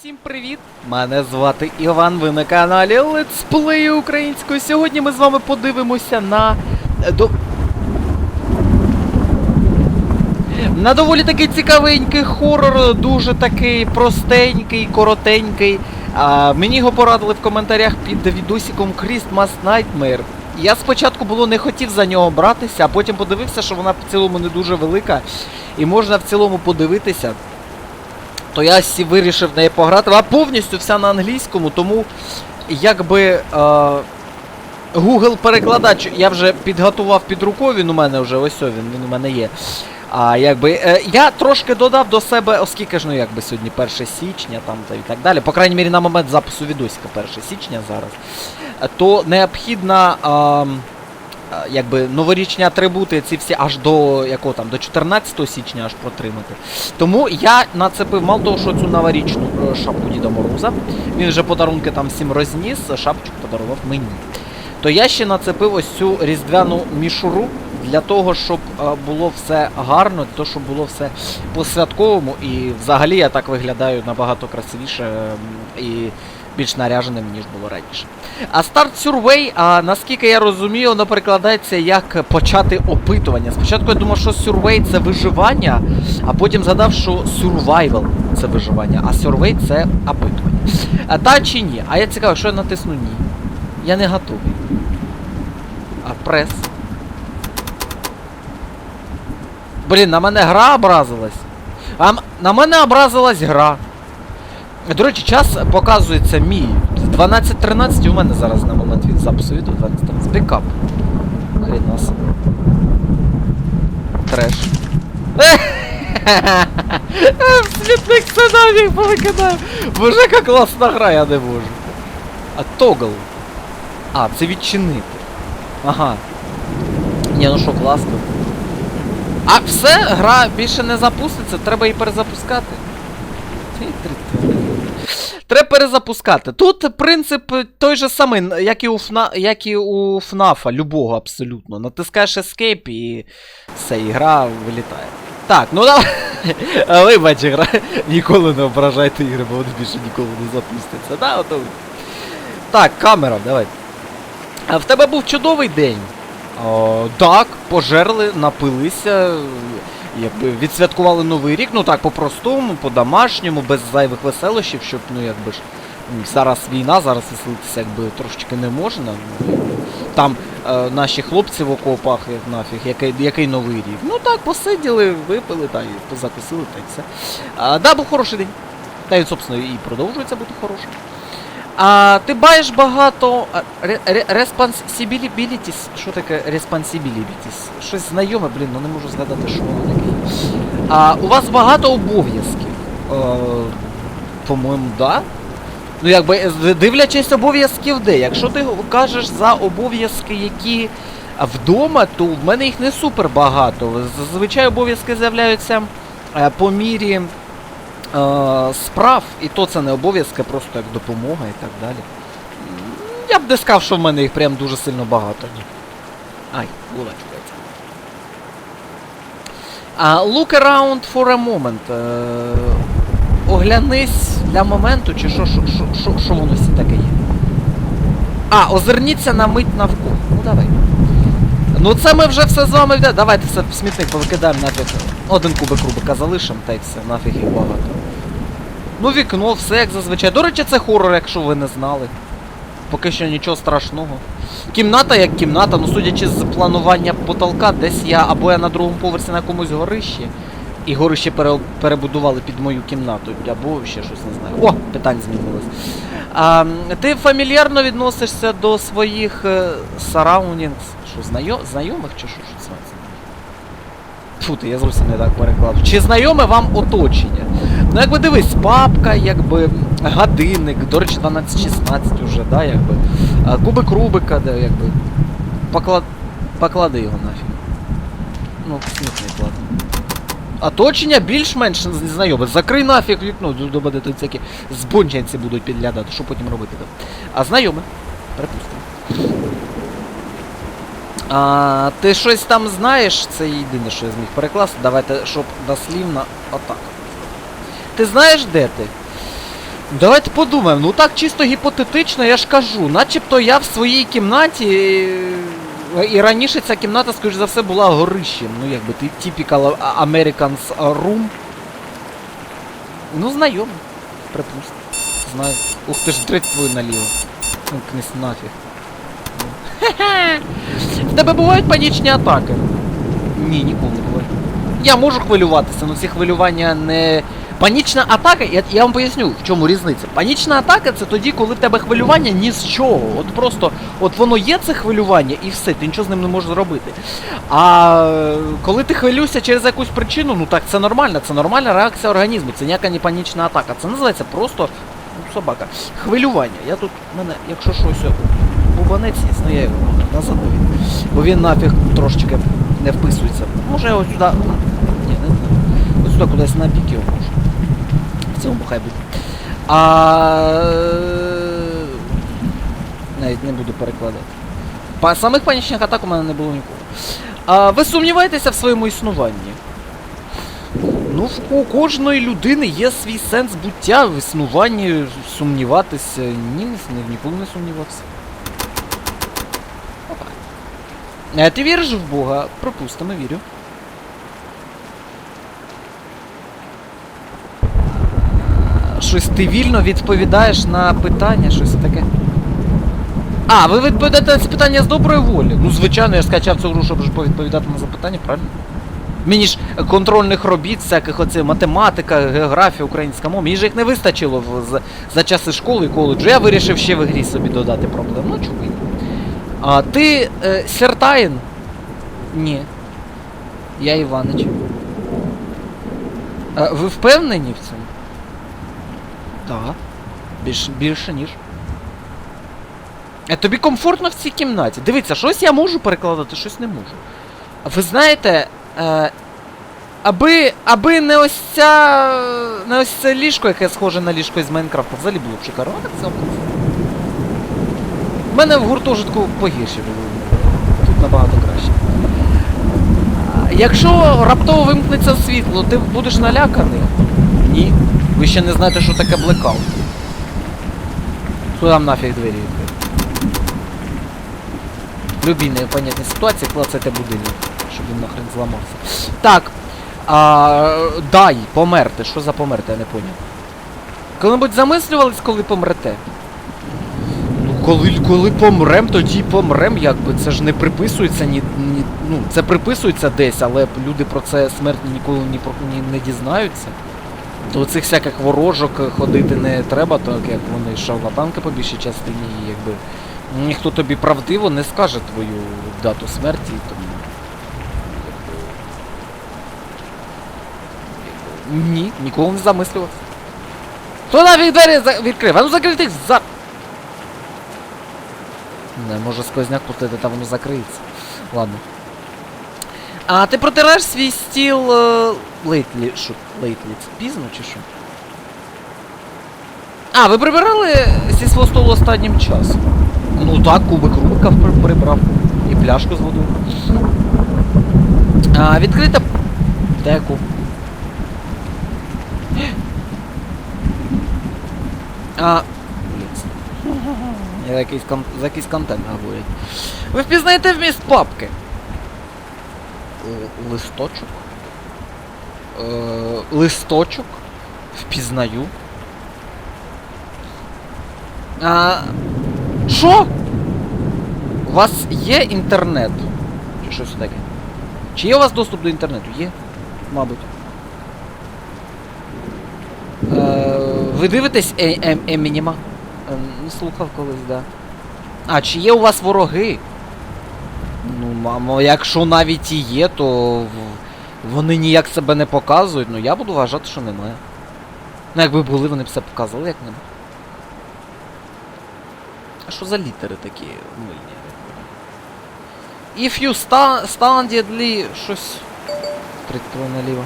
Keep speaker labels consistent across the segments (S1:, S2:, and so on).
S1: Усім привіт! Мене звати Іван, ви на каналі Let's Play українською. Сьогодні ми з вами подивимося на. е, До... На доволі такий цікавенький хорор, дуже такий простенький, коротенький. А, мені його порадили в коментарях під відосиком Christmas Nightmare. Я спочатку було не хотів за нього братися, а потім подивився, що вона в цілому не дуже велика. І можна в цілому подивитися то я сі вирішив в неї пограти. Вона повністю вся на англійському, тому якби е, Google перекладач я вже підготував під рукою, він у мене вже ось він, він у мене є. А якби е, я трошки додав до себе, оскільки ж ну якби сьогодні 1 січня там та і так далі. По крайній мірі на момент запису відосика 1 січня зараз, то необхідна. е, Якби новорічні атрибути, ці всі аж до якого там, до 14 січня аж протримати. Тому я нацепив мало того, що цю новорічну е, шапку Діда Мороза. Він вже подарунки там всім розніс, шапочку подарував мені. То я ще нацепив ось цю різдвяну мішуру для того, щоб е, було все гарно, для того, щоб було все по-святковому. І взагалі я так виглядаю набагато красивіше ем, і більш наряженим, ніж було раніше. А Start Survey, а, наскільки я розумію, воно перекладається як почати опитування. Спочатку я думав, що Survey це виживання, а потім згадав, що Survival це виживання, а Survey це опитування. А, та чи ні? А я цікаво, що я натисну ні. Я не готовий. А прес. Блін, на мене гра образилась. А на мене образилась гра. До речі, час показується мій. 12.13 у мене зараз на момент від запису відео 12.13. Пікап. Хрена собі. Треш. Смітник сценарій повикидаю. Боже, яка класна гра, я не можу. А тогл. А, це відчинити. Ага. Ні, ну що, класно. А все, гра більше не запуститься, треба її перезапускати. Ти. Треба перезапускати. Тут принцип той же самий, як і у ФНА, як і у ФНАФа, любого абсолютно. Натискаєш Escape і все, і гра вилітає. Так, ну давай. Вибач, гра. Ніколи не ображайте ігри, бо вони більше ніколи не запустяться. Да, готовий. Так, камера, давай. А в тебе був чудовий день. О, так, пожерли, напилися, відсвяткували новий рік, ну так, по-простому, по-домашньому, без зайвих веселощів, щоб, ну якби ж. Зараз війна, зараз веселитися якби трошечки не можна. ну. Там е, наші хлопці в окопах, як нафіг, який, який новий рік. Ну так, посиділи, випили, та і позакусили, та й все. А, да, був хороший день. Та й, собственно, і продовжується бути хорошим. А ти маєш багато responsibilities. Що таке responsibilities? Щось знайоме, блін, ну не можу згадати, що воно таке. А у вас багато обов'язків. Е, по-моєму, да? Ну, якби дивлячись обов'язків де. Якщо ти кажеш за обов'язки, які вдома, то в мене їх не супер багато. Зазвичай обов'язки з'являються е, по мірі справ, і то це не обов'язки, просто як допомога і так далі. Я б не сказав, що в мене їх прям дуже сильно багато. Ні. Ай, була чувається. А, look around for a moment. Е, оглянись для моменту, чи що, що, що, що, що воно всі таке є. А, озирніться на мить навколо. Ну давай. Ну це ми вже все з вами йде. Давайте все в смітник повикидаємо нафіг. Один кубик рубика залишимо, та й все, нафіг їх багато. Ну вікно, все як зазвичай. До речі, це хорор, якщо ви не знали. Поки що нічого страшного. Кімната як кімната, ну судячи з планування потолка, десь я або я на другому поверсі на якомусь горищі. І горище пере, перебудували під мою кімнату, або ще щось не знаю. О, питання змінилось. А, ти фамільярно відносишся до своїх е, що знайом, знайомих чи що, це? Фу, ти, я зовсім не так перекладу. Чи знайоме вам оточення? Ну, якби дивись, папка, якби годинник, до речі, 12-16 уже, да, якби. Кубик Рубика, да, якби. Поклад... Поклади його нафіг. Ну, смітний клади. Оточення більш-менш знайоме. Закрий нафіг вікно, до тут всякі збунченці будуть підглядати, що потім робити там. А знайоме. Припустимо. А, ти щось там знаєш? Це єдине, що я зміг перекласти. Давайте, щоб дослівно отак. Ти знаєш, де ти? Давайте подумаємо, ну так чисто гіпотетично, я ж кажу, начебто я в своїй кімнаті. е, І раніше ця кімната, скоріш за все, була горищем. Ну якби ти typical Americans room. Ну, знайомий. Припустимо. Знаю. Ух ти ж дрить твою наліво. Ну, кнись нафіг. Хе-хе. В тебе бувають панічні атаки? Ні, ніколи не буває. Я можу хвилюватися, але ці хвилювання не. Панічна атака, я, я вам поясню, в чому різниця. Панічна атака це тоді, коли в тебе хвилювання ні з чого. От просто, от воно є це хвилювання і все, ти нічого з ним не можеш зробити. А е, коли ти хвилюєшся через якусь причину, ну так це нормально, це нормальна реакція організму, це ніяка не панічна атака. Це називається просто ну, собака. Хвилювання. Я тут, мене, якщо щось бубанець ну я його назад повім. Бо він нафіг трошечки не вписується. Може я ось сюди. Ні, не знаю. Ось сюди кудись на бік його можу. В цьому хай. А навіть не буду перекладати. Самих панічних атак у мене не було ніколи. А ви сумніваєтеся в своєму існуванні? Ну, в кожної людини є свій сенс буття в існуванні, сумніватися. Ні, не, ніколи не сумнівався. Опа. Е, ти віриш в Бога? Припустимо, вірю. Щось ти вільно відповідаєш на питання, щось таке. А, ви відповідаєте на ці питання з доброї волі. Ну, звичайно, я скачав цю гру, щоб вже повідповідати на запитання, правильно? Мені ж контрольних робіт, всяких оце математика, географія, українська мова. Мені ж їх не вистачило в, за, за часи школи і коледжу. Я вирішив ще в грі собі додати проблем. Ну, чого. А ти е, Сертаїн? Ні. Я Іванич. А, ви впевнені в цьому? Так. Більш, більше ніж. Е, тобі комфортно в цій кімнаті. Дивіться, щось я можу перекладати, щось не можу. Ви знаєте, е, аби, аби не ось ця. не ось це ліжко, яке схоже на ліжко із Майнкрафта, взагалі було б шикарно. Так це У мене в гуртожитку погірше було. Тут набагато краще. Якщо раптово вимкнеться світло, ти будеш наляканий? Ні. Ви ще не знаєте, що таке блекаут. Хто там нафіг двері відкрив? Любі непонятні ситуації, клацайте будильник, щоб він нахрен зламався. Так. А, дай, померти. Що за померти, я не поняв. Коли-небудь замислювались, коли помрете? Ну, коли, коли помрем, тоді помрем, якби. Це ж не приписується ні, ні. Ну, це приписується десь, але люди про це смертні ніколи ні, ні, не дізнаються. До цих всяких ворожок ходити не треба, так як вони шарлатанки по більшій частині, і якби ніхто тобі правдиво не скаже твою дату смерті, тому. Ні, ніколи не замислювався. Хто нафіг двері відкрив? А ну закрити за. Не, може сквозняк пустити, та воно закриється. Ладно. А ти протираєш свій стіл е, лейтлі. Що? Лейтлі? Це пізно чи що? А, ви прибирали зі свого столу останнім часом? Ну так, кубик Рубика прибрав. І пляшку з водою. А, відкрита деку. А. Я якийсь кон... за якийсь контент говорять. Ви впізнаєте вміст папки? Л- Листочок. Е, листочок. Впізнаю. А, що? У вас є інтернет? Чи щось таке? Чи є у вас доступ до інтернету? Є? Мабуть. Е, ви дивитесь е е Е, Не слухав колись, да. А, чи є у вас вороги? Якщо навіть і є, то вони ніяк себе не показують, ну я буду вважати, що немає. Ну якби були, вони б все показували, як нема. А що за літери такі мильні? If you sta standedly щось. Прикрою наліво.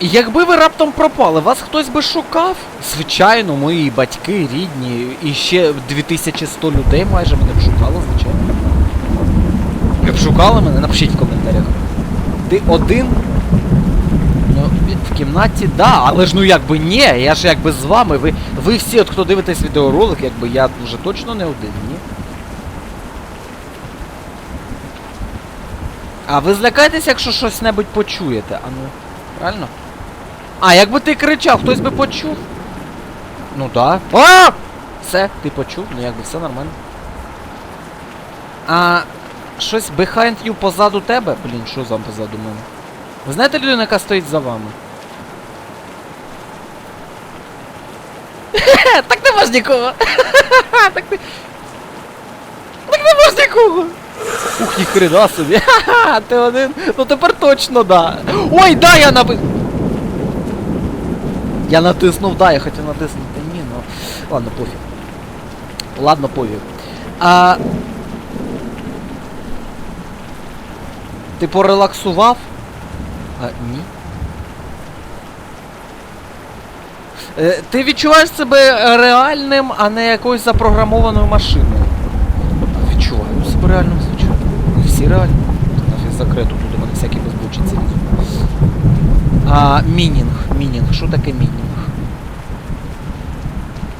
S1: І Якби ви раптом пропали, вас хтось би шукав? Звичайно, мої батьки, рідні, і ще 2100 людей майже мене б шукало, звичайно. Шукали мене? Напишіть в коментарях. Ти один? Ну, В кімнаті, да, але ж ну якби ні, я ж якби з вами, ви, ви всі, от хто дивитесь відеоролик, якби я вже точно не один, ні? А ви злякаєтесь, якщо щось небудь почуєте, а ну, правильно? А, якби ти кричав, хтось би почув. Ну да. А! Все, ти почув, ну якби все нормально. А щось behind you позаду тебе? Блін, що там позаду мене? Ви знаєте людину, яка стоїть за вами? так нема ж нікого. так ти. Так нема ж нікого. Ух, ніхрена собі. Ха-ха, ти один. Ну тепер точно да. Ой, да, я наби. Я натиснув, да, я хотів натиснути. Ні, ну. Ладно, пофіг. Ладно, пофіг. А... Ти порелаксував? А, ні. Е, ти відчуваєш себе реальним, а не якоюсь запрограмованою машиною. Відчуваю себе реальним, звичайно. Ми всі реальні. Нафіг закрито тут у мене всякі безбучиці лізуть. А, мінінг. Мінінг. Що таке мінінг?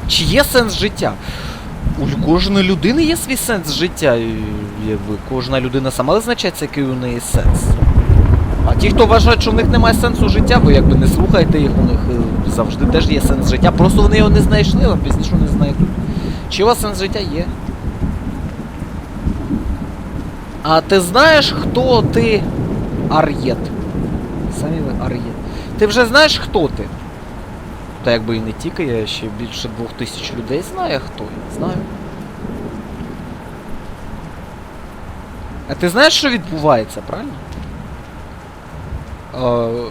S1: Чи є сенс життя? У кожної людини є свій сенс життя. Кожна людина сама визначається, який у неї сенс. А ті, хто вважають, що в них немає сенсу життя, ви якби не слухайте їх, у них е, завжди теж є сенс життя. Просто вони його не знайшли, а пізніше не знайдуть. Чи у вас сенс життя є? А ти знаєш, хто ти Ар'єт? Самі ви Ар'єт. Ти вже знаєш, хто ти? Та якби і не тільки, я ще більше двох тисяч людей знаю, хто я. Знаю. А ти знаєш, що відбувається, правильно? Е,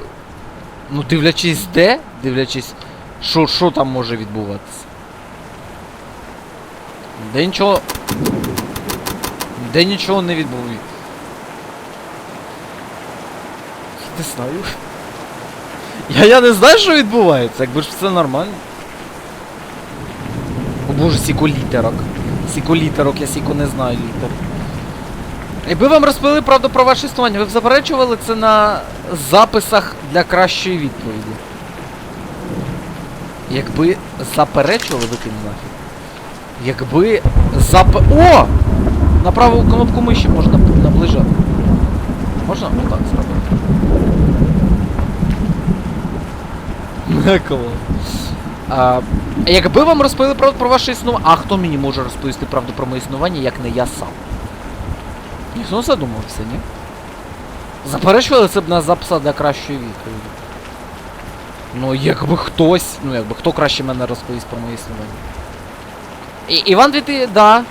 S1: ну, дивлячись де, дивлячись, що, що там може відбуватися. Де нічого. Де нічого не відбувається. Не знаю. Я, я не знаю, що відбувається, якби ж все нормально. О боже, сіко літерок. Сіко літерок, я сіко не знаю літер. Якби вам розповіли правду про ваше існування, ви б заперечували це на записах для кращої відповіді. Якби заперечували, викинь нафіг. Якби зап... О! На праву кнопку миші можна наближати. Можна отак зробити? Не. А, якби вам розповіли правду про ваше існування. А хто мені може розповісти правду про моє існування, як не я сам? Ніхто задумався, ні? Заперечували це б на записах для кращої відповіді. Ну, якби хтось, ну якби хто краще мене розповість про моє існування. І, Іван Віти, да.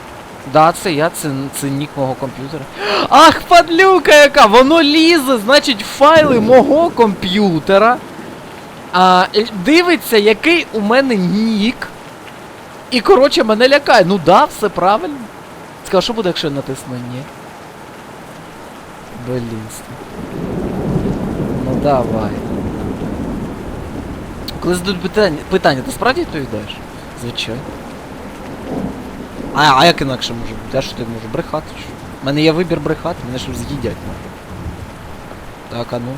S1: Да, це я, це, це мого комп'ютера. Ах, падлюка яка! Воно лізе, значить, файли мого комп'ютера. А, дивиться, який у мене нік. І коротше мене лякає. Ну да, все правильно. Скажи, що буде, якщо я натисну ні? Блінство. Ну давай. Коли задають питання, питання, ти справді відповідаєш? Звичайно. А, а як інакше може бути? Я що ти можу брехати? Що? У мене є вибір брехати, мене ж з'їдять. Так, а ну.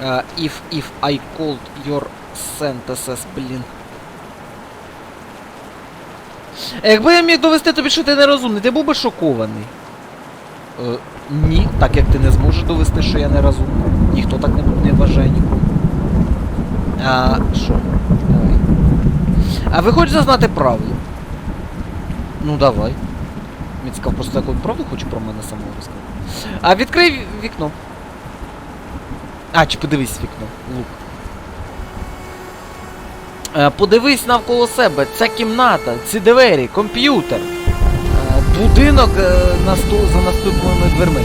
S1: Uh, if, if I called your sentences, блін. Якби я міг довести тобі, що ти нерозумний, ти був би шокований. Е, ні, так як ти не зможеш довести, що я нерозумний. Ніхто так не, не вважає ніколи. А, що? Давай. А ви хочете знати правду? Ну давай. Він сказав, просто таку правду хочу про мене самого розказати. А відкрий вікно. А, чи подивись вікно. Лук. Е, подивись навколо себе. Ця кімната, ці двері, комп'ютер. Е, будинок е, насту... за наступними дверми.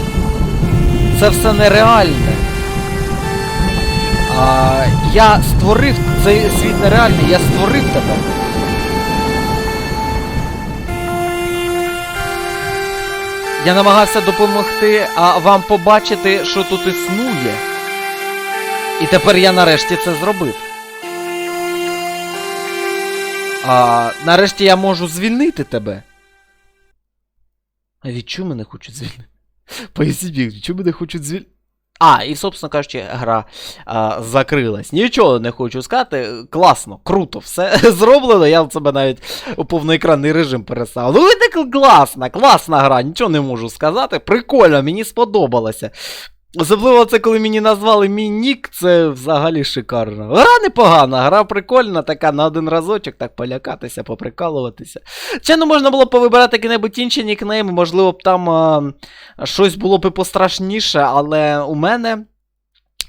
S1: Це все нереальне. А, я створив цей світ нереальний, я створив тебе. Я намагався допомогти а вам побачити, що тут існує. І тепер я нарешті це зробив. А нарешті я можу звільнити тебе. А від чого мене хочуть звільнити? Поясніть, від чого мене хочуть звільнити? А, і, собственно кажучи, гра а, закрилась. Нічого не хочу сказати. Класно, круто, все зроблено. Я в себе навіть у повноекранний режим переставив. Ну, так класна, класна гра, нічого не можу сказати. Прикольно, мені сподобалося. Особливо це, коли мені назвали мій нік, це взагалі шикарно. Гра непогана, гра прикольна, така на один разочок, так полякатися, поприкалуватися. Ще ну можна було б повибирати які-небудь інші нікнейми, можливо б там а, щось було б пострашніше, але у мене.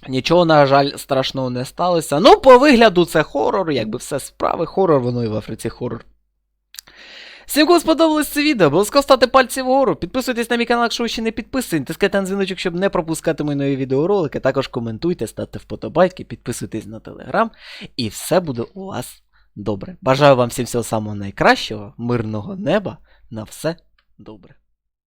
S1: Нічого, на жаль, страшного не сталося. Ну, по вигляду, це хорор, якби все справи, хорор, воно і в Африці хорор. Всім, кому сподобалось це відео, обов'язково ставте пальці вгору, підписуйтесь на мій канал, якщо ви ще не підписані, тискайте на дзвіночок, щоб не пропускати мої нові відеоролики. Також коментуйте, ставте вподобайки, підписуйтесь на телеграм, і все буде у вас добре. Бажаю вам всім всього самого найкращого, мирного неба, на все добре.